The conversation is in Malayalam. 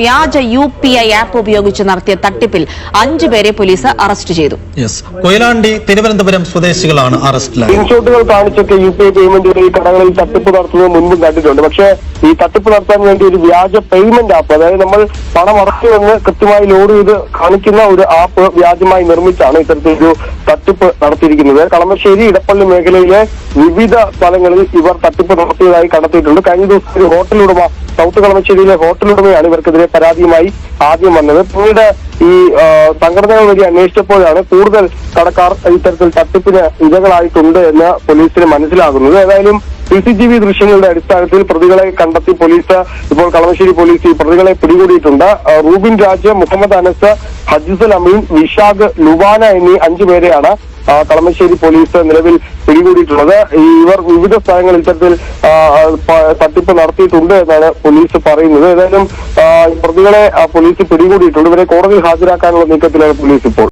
വ്യാജ യു പി ഐ ആപ്പ് ഉപയോഗിച്ച് നടത്തിയ തട്ടിപ്പിൽ അഞ്ചുപേരെ പോലീസ് അറസ്റ്റ് ചെയ്തു. യെസ്. കൊയിലാണ്ടി തിരുവനന്തപുരം സ്വദേശികളാണ് അറസ്റ്റിലായത്. സ്ക്രീൻഷോട്ടുകൾ കാണിച്ചൊക്കെ യു പി ഐ പേയ്മെന്റ് ഈ കടകളിൽ തട്ടിപ്പ് നടത്തുന്നത് മുൻപും കണ്ടിട്ടുണ്ട്. പക്ഷേ ഈ തട്ടിപ്പ് നടത്താൻ വേണ്ടി ഒരു വ്യാജ പേയ്മെന്റ് ആപ്പ് അതായത് നമ്മൾ പണം അടച്ചുവെന്ന് കൃത്യമായി ലോഡ് ചെയ്ത് കാണിക്കുന്ന ഒരു ആപ്പ് വ്യാജമായി നിർമ്മിച്ചാണ് ഇത്തരത്തിലൊരു തട്ടിപ്പ് നടത്തിയിരിക്കുന്നത്. കളമശ്ശേരി ഇടപ്പള്ളി മേഖലയിലെ വിവിധ സ്ഥലങ്ങളിൽ ഇവർ തട്ടിപ്പ് നടത്തിയതായി കണ്ടെത്തിയിട്ടുണ്ട്. കഴിഞ്ഞ ദിവസം ഒരു ഹോട്ടൽ ഉടമ സൗത്ത് കളമശ്ശേരിയിലെ ഹോട്ടലുടമയാണ് ഇവർക്കെതിരെ പരാതിയുമായി ആദ്യം വന്നത്. പിന്നീട് ഈ സംഘടനകൾ വഴി അന്വേഷിച്ചപ്പോഴാണ് കൂടുതൽ കടക്കാർ ഇത്തരത്തിൽ തട്ടിപ്പിന് ഇരകളായിട്ടുണ്ട് എന്ന് പോലീസിന് മനസ്സിലാകുന്നത്. ഏതായാലും സി സി ടി വി ദൃശ്യങ്ങളുടെ അടിസ്ഥാനത്തിൽ പ്രതികളെ കണ്ടെത്തി പോലീസ് ഇപ്പോൾ കളമശ്ശേരി പോലീസ് ഈ പ്രതികളെ പിടികൂടിയിട്ടുണ്ട്. റൂബിൻ രാജ് മുഹമ്മദ് അനസ് ഹജിസുൽ അമീൻ വിശാഖ് ലുവാന എന്നീ അഞ്ചു പേരെയാണ് കളമശ്ശേരി പോലീസ് നിലവിൽ പിടികൂടിയിട്ടുള്ളത്. ഇവർ വിവിധ സ്ഥലങ്ങളിൽ ഇത്തരത്തിൽ തട്ടിപ്പ് നടത്തിയിട്ടുണ്ട് എന്നാണ് പോലീസ് പറയുന്നത്. ഏതായാലും പ്രതികളെ പോലീസ് പിടികൂടിയിട്ടുണ്ട്. ഇവരെ കോടതിയിൽ ഹാജരാക്കാനുള്ള നീക്കത്തിലാണ് പോലീസ് ഇപ്പോൾ.